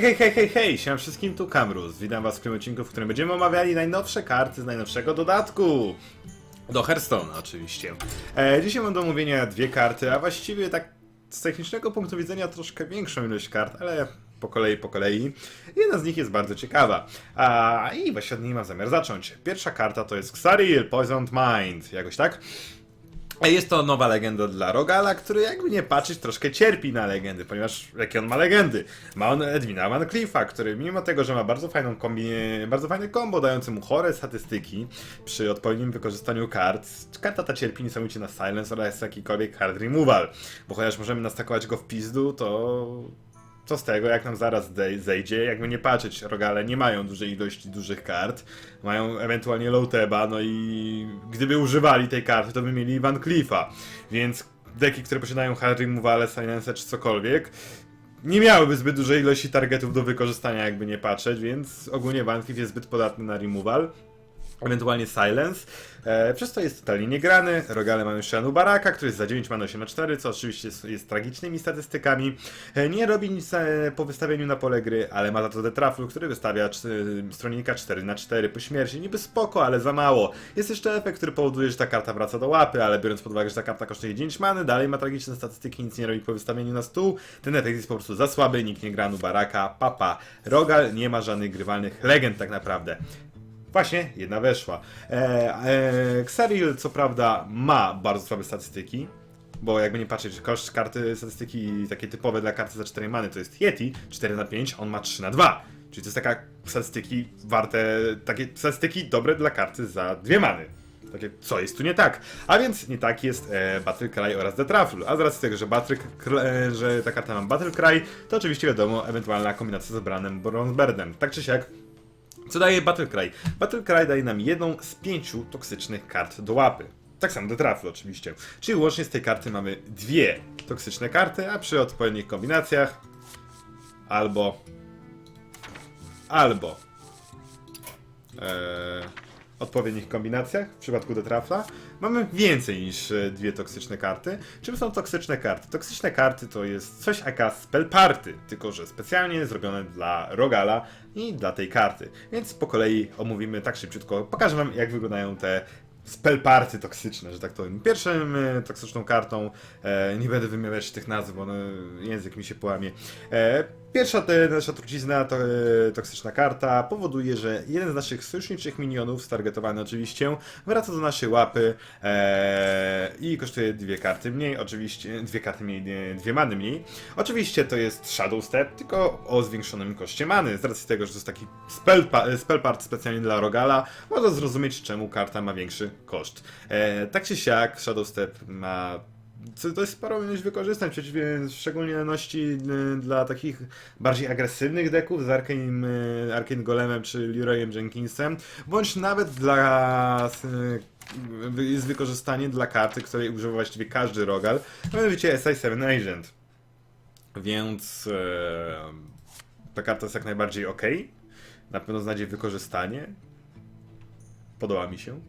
Hej, hej, hej, hej, siema wszystkim, tu Kamrus. Witam was w tym odcinku, w którym będziemy omawiali najnowsze karty z najnowszego dodatku. Do Hearthstone oczywiście. E, dzisiaj mam do omówienia dwie karty, a właściwie tak z technicznego punktu widzenia troszkę większą ilość kart, ale po kolei, po kolei. Jedna z nich jest bardzo ciekawa. A, I właśnie od niej mam zamiar zacząć. Pierwsza karta to jest Xariel Poisoned Mind, jakoś tak? Jest to nowa legenda dla Rogala, który jakby nie patrzeć troszkę cierpi na legendy, ponieważ jakie on ma legendy? Ma on Edwina Van Cliffa, który mimo tego, że ma bardzo fajną kombi, bardzo fajne combo dające mu chore statystyki przy odpowiednim wykorzystaniu kart, karta ta cierpi niesamowicie na silence oraz jakikolwiek card removal, bo chociaż możemy nastakować go w pizdu, to co z tego, jak nam zaraz zej- zejdzie, jakby nie patrzeć, Rogale nie mają dużej ilości dużych kart, mają ewentualnie Lowteba, no i gdyby używali tej karty, to by mieli Van Cliffa, więc deki, które posiadają Hard Removal, Silence czy cokolwiek, nie miałyby zbyt dużej ilości targetów do wykorzystania, jakby nie patrzeć, więc ogólnie Van Cliff jest zbyt podatny na removal. Ewentualnie Silence. E, przez to jest totalnie niegrany. Rogale mają jeszcze Anubaraka, który jest za 9 mana 8 na 4, co oczywiście jest, jest tragicznymi statystykami. E, nie robi nic e, po wystawieniu na pole gry, ale ma za to Detraflu, który wystawia czy, stronnika 4 na 4 po śmierci. Niby spoko, ale za mało. Jest jeszcze efekt, który powoduje, że ta karta wraca do łapy, ale biorąc pod uwagę, że ta karta kosztuje 9 many, dalej ma tragiczne statystyki, nic nie robi po wystawieniu na stół. Ten efekt jest po prostu za słaby, nikt nie gra Anubaraka, papa. Rogal nie ma żadnych grywalnych legend tak naprawdę. Właśnie, jedna weszła. E, e, Xaril, co prawda, ma bardzo słabe statystyki, bo jakby nie patrzeć, koszt karty statystyki takie typowe dla karty za 4 many to jest Yeti 4 na 5, on ma 3 na 2. Czyli to jest taka statystyki warte, takie statystyki dobre dla karty za dwie many. Takie, co jest tu nie tak? A więc nie tak jest e, Battle Cry oraz The Truffle. A z racji tego, że, Battle, e, że ta karta ma Battle Cry, to oczywiście wiadomo, ewentualna kombinacja z Branem Bronzebirdem. Tak czy siak, co daje Battle Cry? Battle Cry daje nam jedną z pięciu toksycznych kart do łapy. Tak samo do traflu oczywiście. Czyli łącznie z tej karty mamy dwie toksyczne karty, a przy odpowiednich kombinacjach albo albo e, odpowiednich kombinacjach w przypadku Detrafla mamy więcej niż e, dwie toksyczne karty. Czym są toksyczne karty? Toksyczne karty to jest coś jaka spell party, tylko że specjalnie zrobione dla Rogala i dla tej karty. Więc po kolei omówimy tak szybciutko, pokażę wam jak wyglądają te spell party toksyczne, że tak powiem. Pierwszą e, toksyczną kartą, e, nie będę wymawiać tych nazw, bo no, język mi się połamie. E, pierwsza te, nasza trucizna, to, e, toksyczna karta powoduje, że jeden z naszych sojuszniczych minionów, stargetowany oczywiście, wraca do naszej łapy e, i kosztuje dwie karty mniej, oczywiście, dwie karty mniej, nie, dwie many mniej. Oczywiście to jest Shadow Step, tylko o zwiększonym koszcie many, z racji tego, że to jest taki spell, pa, spell part specjalnie dla Rogala, można zrozumieć, czemu karta ma większy koszt. E, tak czy siak, Shadow Step ma co jest sporo ilość wykorzystań, przeciwnie, szczególnie ności y, dla takich bardziej agresywnych deków z Arcane, y, Arcane Golemem czy Leroyem Jenkinsem, bądź nawet dla y, jest wykorzystanie dla karty, której używa właściwie każdy rogal, mianowicie SI7 Agent. Więc e, ta karta jest jak najbardziej ok. Na pewno znajdzie wykorzystanie. Podoba mi się.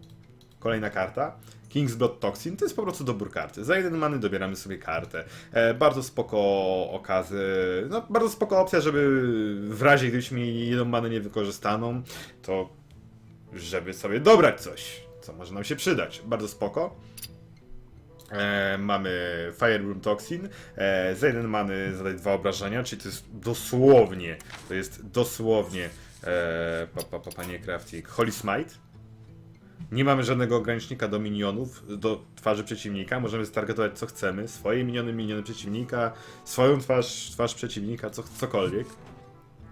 Kolejna karta. King's Blood Toxin to jest po prostu dobór karty. Za jeden many dobieramy sobie kartę. E, bardzo spoko okazy, no bardzo spoko opcja, żeby w razie gdybyśmy jedną manę niewykorzystaną, to żeby sobie dobrać coś, co może nam się przydać. Bardzo spoko. E, mamy Firebloom Toxin. E, za jeden many zadać dwa obrażenia, czyli to jest dosłownie, to jest dosłownie e, pa, pa, pa, panie Crafting, Holy Smite. Nie mamy żadnego ogranicznika do minionów, do twarzy przeciwnika. Możemy stargetować co chcemy. Swoje miniony, miniony przeciwnika, swoją twarz, twarz przeciwnika, co, cokolwiek.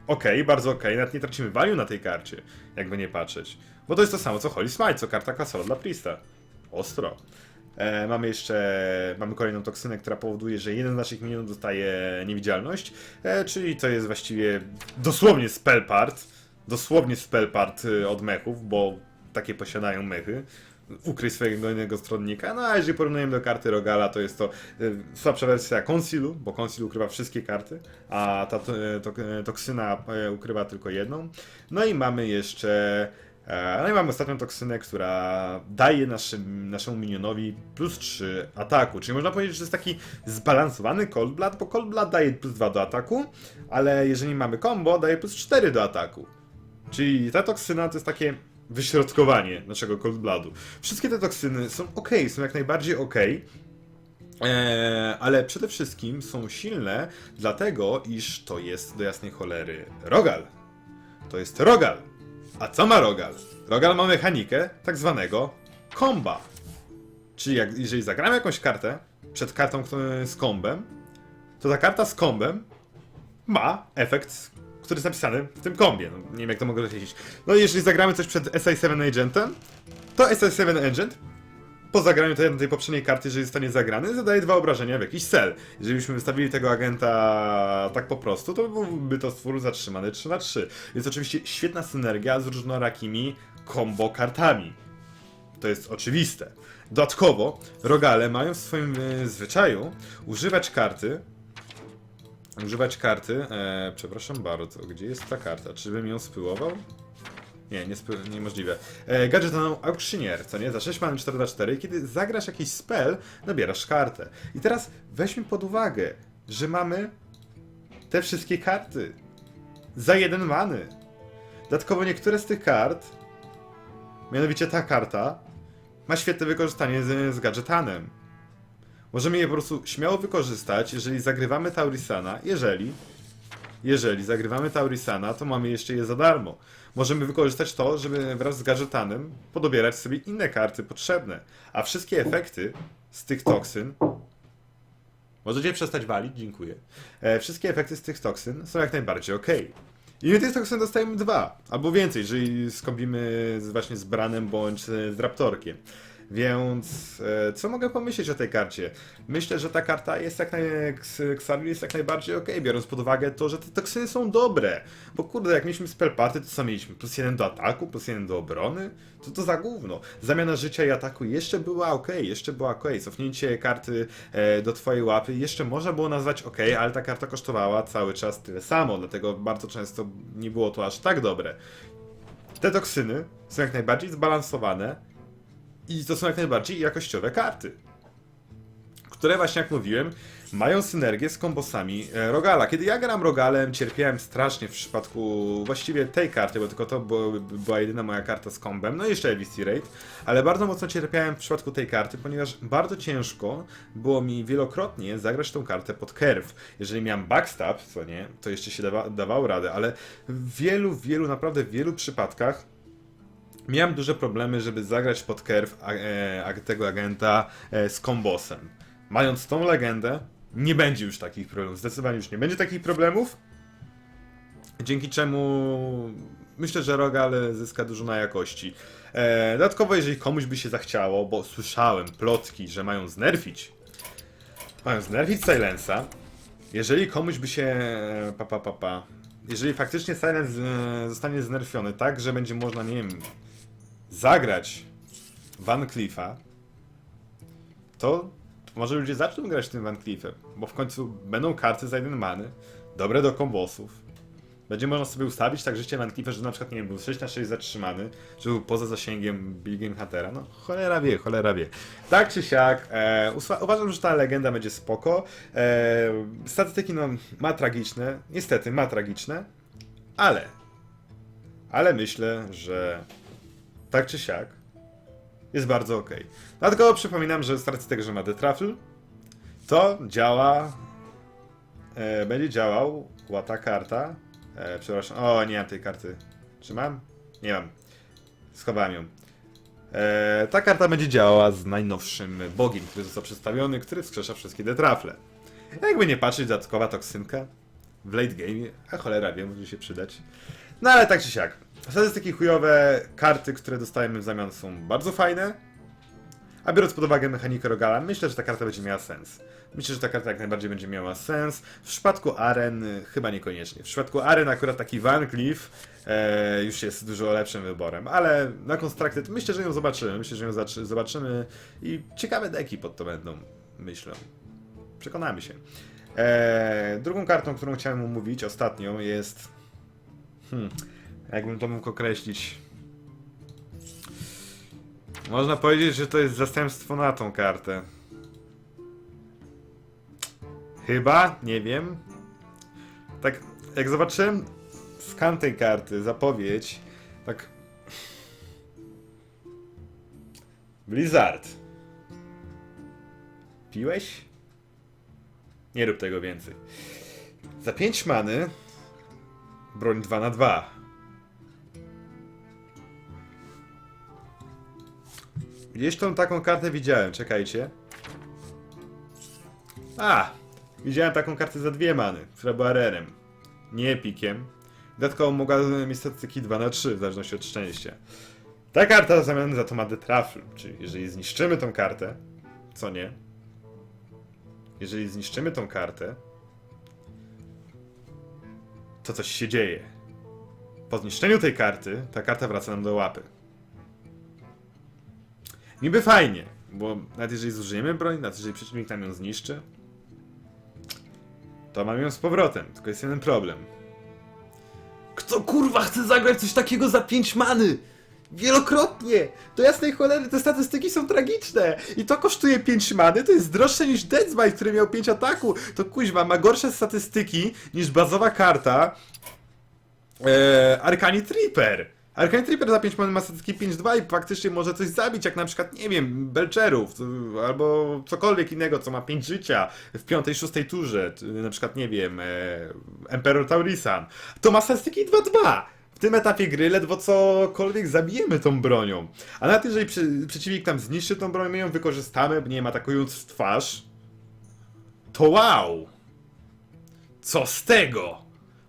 Okej, bardzo okej, nawet nie tracimy value na tej karcie, jakby nie patrzeć. Bo to jest to samo co Holy Smite, co karta klasowa dla Priesta. Ostro. E, mamy jeszcze, mamy kolejną toksynę, która powoduje, że jeden z naszych minionów dostaje niewidzialność, e, czyli to jest właściwie dosłownie spell part, dosłownie spell part y, od mechów, bo takie posiadają mechy. Ukryj swojego innego stronnika. No a jeżeli porównujemy do karty Rogala, to jest to y, słabsza wersja Concealu, bo Conceal ukrywa wszystkie karty, a ta to, to, toksyna y, ukrywa tylko jedną. No i mamy jeszcze E, No i mamy ostatnią toksynę, która daje naszym, naszemu minionowi plus 3 ataku. Czyli można powiedzieć, że jest taki zbalansowany Cold Blood, bo Cold Blood daje plus 2 do ataku, ale jeżeli mamy combo, daje plus 4 do ataku. Czyli ta toksyna to jest takie wyśrodkowanie naszego Cold Bloodu. Wszystkie te toksyny są ok, są jak najbardziej ok. Eee, ale przede wszystkim są silne, dlatego iż to jest do jasnej cholery Rogal. To jest Rogal. A co ma Rogal? Rogal ma mechanikę tak zwanego komba. Czyli jak, jeżeli zagramy jakąś kartę przed kartą z kombem, to ta karta z kombem ma efekt, który jest napisany w tym kombie. No, nie wiem jak to mogę określić. No i jeżeli zagramy coś przed SI7 Agentem, to SI7 Agent po zagraniu tej, tej poprzedniej karty, jeżeli zostanie zagrany, zadaje dwa obrażenia w jakiś cel. Jeżeli byśmy wystawili tego agenta tak po prostu, to byłby to stwór zatrzymany 3 na 3 Jest oczywiście świetna synergia z różnorakimi combo kartami. To jest oczywiste. Dodatkowo, rogale mają w swoim e, zwyczaju używać karty. Używać karty. E, przepraszam bardzo, gdzie jest ta karta? Czy bym ją spyłował? Nie, nie spy- niemożliwe. E, gadżet co nie? Za 6 mamy 4 na 4 kiedy zagrasz jakiś spell, nabierasz kartę. I teraz weźmy pod uwagę, że mamy te wszystkie karty. Za jeden many. Dodatkowo niektóre z tych kart, mianowicie ta karta, ma świetne wykorzystanie z, z gadżetanem. Możemy je po prostu śmiało wykorzystać, jeżeli zagrywamy Taurisana, jeżeli jeżeli zagrywamy Taurisana, to mamy jeszcze je za darmo. Możemy wykorzystać to, żeby wraz z gadżetanem podobierać sobie inne karty potrzebne. A wszystkie efekty z tych toksyn. Możecie przestać walić, dziękuję. E, wszystkie efekty z tych toksyn są jak najbardziej ok. I my tych toksyn dostajemy dwa, albo więcej, jeżeli skombimy z, właśnie z Branem bądź z Raptorkiem. Więc e, co mogę pomyśleć o tej karcie? Myślę, że ta karta jest jak naj... X- Xavier jest jak najbardziej ok, biorąc pod uwagę to, że te toksyny są dobre. Bo kurde, jak mieliśmy spell party, to co mieliśmy? Plus jeden do ataku, plus jeden do obrony? Co to za gówno? Zamiana życia i ataku jeszcze była ok, jeszcze była ok. Cofnięcie karty e, do twojej łapy jeszcze można było nazwać ok, ale ta karta kosztowała cały czas tyle samo, dlatego bardzo często nie było to aż tak dobre. Te toksyny są jak najbardziej zbalansowane, i to są jak najbardziej jakościowe karty. Które właśnie jak mówiłem, mają synergię z kombosami e, Rogala. Kiedy ja gram Rogalem, cierpiałem strasznie w przypadku właściwie tej karty, bo tylko to była jedyna moja karta z kombem, no i jeszcze LVC Raid, ale bardzo mocno cierpiałem w przypadku tej karty, ponieważ bardzo ciężko było mi wielokrotnie zagrać tą kartę pod curve. Jeżeli miałem backstab, co nie, to jeszcze się dawa, dawało radę, ale w wielu, wielu, naprawdę w wielu przypadkach miałem duże problemy, żeby zagrać pod a, e, tego agenta e, z kombosem. Mając tą legendę, nie będzie już takich problemów. Zdecydowanie już nie będzie takich problemów. Dzięki czemu myślę, że Rogal zyska dużo na jakości. E, dodatkowo, jeżeli komuś by się zachciało, bo słyszałem plotki, że mają znerfić. Mają znerfić Silensa. Jeżeli komuś by się. Pa, pa, pa, pa. Jeżeli faktycznie Silence zostanie znerfiony tak, że będzie można, nie wiem, zagrać Van Cliffa, to może ludzie zaczną grać tym Van Cliffem, bo w końcu będą karty za jeden many, dobre do kombosów. Będzie można sobie ustawić tak życie Van Cliffa, że na przykład, nie wiem, był 6 na 6 zatrzymany, że był poza zasięgiem Big Game Huntera. No, cholera wie, cholera wie. Tak czy siak, e, uważam, że ta legenda będzie spoko. E, statystyki no, ma tragiczne, niestety ma tragiczne, ale, ale myślę, że tak czy siak, jest bardzo ok. Dlatego przypominam, że z racji tego, że ma Detrafl, to działa, e, będzie działał łata karta. E, przepraszam, o nie mam tej karty. Czy mam? Nie mam. Schowałem ją. E, ta karta będzie działała z najnowszym bogiem, który został przedstawiony, który wskrzesza wszystkie Detrafle. Jakby nie patrzeć, dodatkowa toksynka w late game, a cholera wie, może się przydać. No ale tak czy siak. Statystyki chujowe, karty, które dostajemy w zamian są bardzo fajne. A biorąc pod uwagę mechanikę Rogala, myślę, że ta karta będzie miała sens. Myślę, że ta karta jak najbardziej będzie miała sens. W przypadku Aren y, chyba niekoniecznie. W przypadku Aren akurat taki Van Cleef e, już jest dużo lepszym wyborem, ale na Constructed myślę, że ją zobaczymy. Myślę, że ją zobaczymy i ciekawe deki pod to będą, myślę. Przekonamy się. E, drugą kartą, którą chciałem omówić ostatnią jest... Hmm, jakbym to mógł określić... Można powiedzieć, że to jest zastępstwo na tą kartę. Chyba, nie wiem. Tak, jak zobaczyłem skan tej karty, zapowiedź, tak. Blizzard. Piłeś? Nie rób tego więcej. Za 5 many broń 2 na 2 Gdzieś tą taką kartę widziałem, czekajcie. A! Widziałem taką kartę za dwie many, która była rerem. Nie epikiem. Dodatkowo mogła mieć statystyki 2 na 3 w zależności od szczęścia. Ta karta w zamian za to ma detrafl, czyli jeżeli zniszczymy tą kartę, co nie? Jeżeli zniszczymy tą kartę, to coś się dzieje. Po zniszczeniu tej karty, ta karta wraca nam do łapy. Niby fajnie, bo nawet jeżeli zużyjemy broń, nawet jeżeli przeciwnik nam ją zniszczy, to mamy ją z powrotem. Tylko jest jeden problem. Kto kurwa chce zagrać coś takiego za 5 many? Wielokrotnie! Do jasnej cholery te statystyki są tragiczne! I to kosztuje 5 many, to jest droższe niż Deadsmite, który miał 5 ataku. To kuźwa, ma gorsze statystyki niż bazowa karta e, Arcani Tripper. Arcani Tripper za 5 many ma statystyki 5-2 i faktycznie może coś zabić, jak na przykład, nie wiem, Belcherów, y, albo cokolwiek innego, co ma 5 życia w 5-6 turze, t- na przykład, nie wiem, e, Emperor Taurisan. To ma statystyki 2-2. W tym etapie gry ledwo cokolwiek zabijemy tą bronią. A nawet jeżeli przy, przeciwnik nam zniszczy tą broń, my ją wykorzystamy, nie wiem, atakując w twarz, to wow! Co z tego?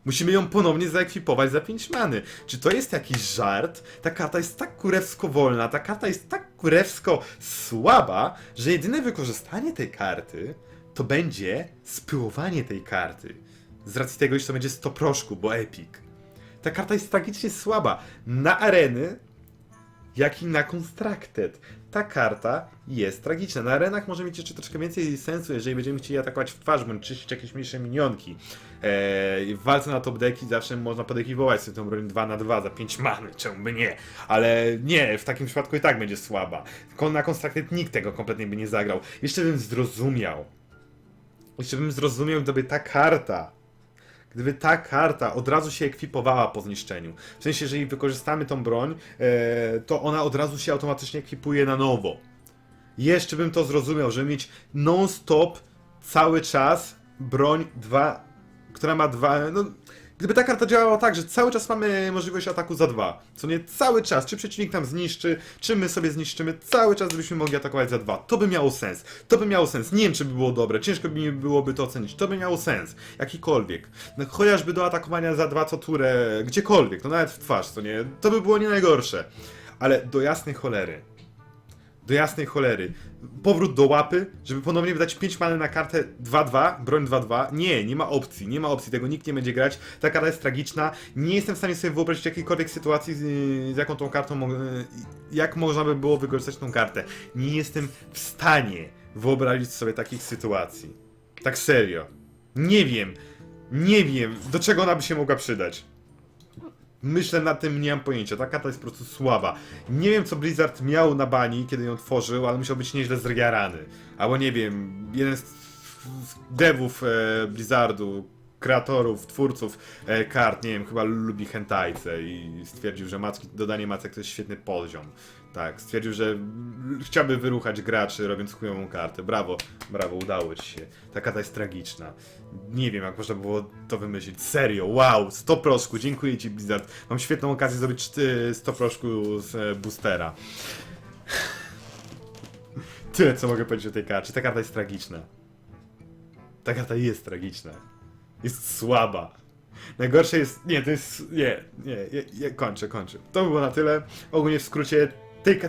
Musimy ją ponownie zaekwipować za 5 many. Czy to jest jakiś żart? Ta karta jest tak kurewsko wolna, ta karta jest tak kurewsko słaba, że jedyne wykorzystanie tej karty to będzie spyłowanie tej karty. Z racji tego, iż to będzie 100 proszku, bo epic. Ta karta jest tragicznie słaba. Na areny, jak i na Constructed. Ta karta jest tragiczna. Na arenach może mieć jeszcze troszkę więcej sensu, jeżeli będziemy chcieli atakować w twarz, bądź czyścić jakieś mniejsze minionki. Eee, w walce na top deki zawsze można podekiwować sobie tą broń 2 na 2 za 5 many, czemu by nie? Ale nie, w takim przypadku i tak będzie słaba. Tylko na Constructed nikt tego kompletnie by nie zagrał. Jeszcze bym zrozumiał. Jeszcze bym zrozumiał, gdyby ta karta gdyby ta karta od razu się ekwipowała po zniszczeniu. W sensie, jeżeli wykorzystamy tą broń, e, to ona od razu się automatycznie ekwipuje na nowo. Jeszcze bym to zrozumiał, żeby mieć non-stop cały czas broń 2, która ma dwa. No, gdyby ta karta działała tak, że cały czas mamy możliwość ataku za dwa, co nie cały czas, czy przeciwnik nam zniszczy, czy my sobie zniszczymy, cały czas byśmy mogli atakować za dwa. To by miało sens. To by miało sens. Nie wiem, czy by było dobre, ciężko by mi byłoby to ocenić. To by miało sens. Jakikolwiek. No, chociażby do atakowania za dwa co turę, gdziekolwiek, no nawet w twarz, co nie. To by było nie najgorsze. Ale do jasnej cholery. Do jasnej cholery. Powrót do łapy, żeby ponownie wydać 5 many na kartę 2-2, broń 2-2. Nie, nie ma opcji, nie ma opcji, tego nikt nie będzie grać. Ta karta jest tragiczna. Nie jestem w stanie sobie wyobrazić jakiejkolwiek sytuacji, z, jaką tą kartą, jak można by było wykorzystać tą kartę. Nie jestem w stanie wyobrazić sobie takich sytuacji. Tak serio. Nie wiem, nie wiem, do czego ona by się mogła przydać. Myślę nad tym, nie mam pojęcia. Ta karta jest po prostu słaba. Nie wiem, co Blizzard miał na bani, kiedy ją tworzył, ale musiał być nieźle zjarany. Albo nie wiem, jeden z devów e, Blizzardu, kreatorów, twórców e, kart, nie wiem, chyba lubi hentajce i stwierdził, że macki, dodanie macek to jest świetny poziom. Tak, stwierdził, że chciałby wyruchać graczy, robiąc chujową kartę. Brawo, brawo, udało ci się. Ta karta jest tragiczna. Nie wiem, jak można było to wymyślić. Serio, wow, 100 proszku, dziękuję ci Blizzard. Mam świetną okazję zrobić czty- 100 proszku z e, boostera. Tyle, co mogę powiedzieć o tej karcie. Ta karta jest tragiczna. Ta karta jest tragiczna. Jest słaba. Najgorsze jest. Nie, to jest. Nie, nie, nie, kończę, kończę. To by było na tyle. Ogólnie w skrócie,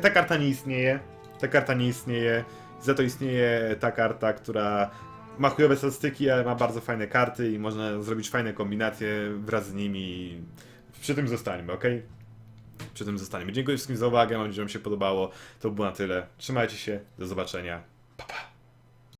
ta karta nie istnieje. Ta karta nie istnieje. Za to istnieje ta karta, która ma chujowe statystyki, ale ma bardzo fajne karty i można zrobić fajne kombinacje wraz z nimi. Przy tym zostańmy, ok? Przy tym zostaniemy. Dziękuję wszystkim za uwagę, mam nadzieję, że Wam się podobało. To było na tyle. Trzymajcie się, do zobaczenia. Pa, pa.